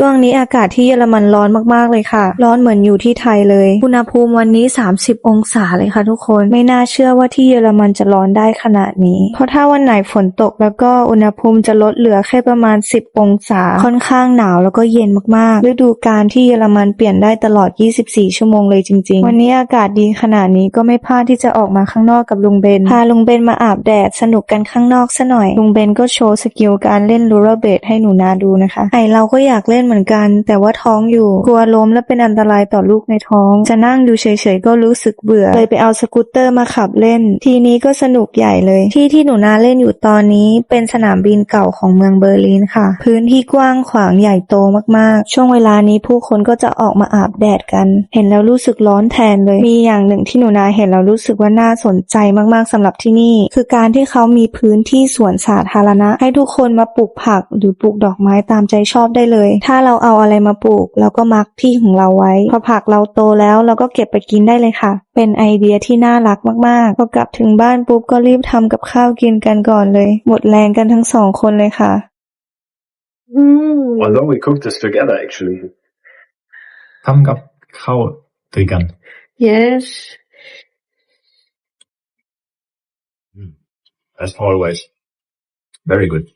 ช่วงนี้อากาศที่เยอรมันร้อนมากๆเลยค่ะ ร้อนเหมือนอยู่ที่ไทยเลย อุณหภูมิวันนี้ 30 องศาเลยค่ะทุกคน ไม่น่าเชื่อว่าที่เยอรมันจะร้อนได้ขนาดนี้ เพราะถ้าวันไหนฝนตกแล้วก็อุณหภูมิจะลดเหลือแค่ประมาณ 10 องศา ค่อนข้างหนาวแล้วก็เย็นมากๆ ฤดูกาลที่เยอรมันเปลี่ยนได้ตลอด 24 ชั่วโมงเลยจริง ๆ วันนี้อากาศดีขนาดนี้ก็ไม่พลาดที่จะออกมาข้างนอกกับลุงเบน พาลุงเบนมาอาบแดดสนุกกันข้างนอกซะหน่อย ลุงเบนก็โชว์สกิลการเล่นรูเรเบดให้หนูนาดูนะคะไอเราก็อยากเล่นเหมือนกัน แต่ว่าท้องอยู่ กลัวล้มและเป็นอันตรายต่อลูกในท้อง จะนั่งดูเฉยๆก็รู้สึกเบื่อ เลยไปเอาสกูตเตอร์มาขับเล่น ทีนี้ก็สนุกใหญ่เลย ที่ที่หนูนาเล่นอยู่ตอนนี้ เป็นสนามบินเก่าของเมืองเบอร์ลินค่ะ พื้นที่กว้างขวางใหญ่โตมากๆ ช่วงเวลานี้ผู้คนก็จะออกมาอาบแดดกัน เห็นแล้วรู้สึกร้อนแทนเลย มีอย่างหนึ่งที่หนูนาเห็นแล้วรู้สึกว่าน่าสนใจมากๆสำหรับที่นี่ คือการที่เขามีพื้นที่สวนสาธารณะ ให้ทุกคนมาปลูกผักหรือปลูกดอกไม้ตามใจชอบได้เลยถ้าเราเอาอะไรมาปลูก เราก็มักที่ของเราไว้ พอผักเราโตแล้วเราก็เก็บไปกินได้เลยค่ะ เป็นไอเดียที่น่ารักมากๆ พอกลับถึงบ้านปุ๊บก็รีบทำกับข้าวกินกันก่อนเลย หมดแรงกันทั้งสองคนเลยค่ะ Although we cooked this together, actually. ทำกับข้าวด้วยกัน Yes. as always very good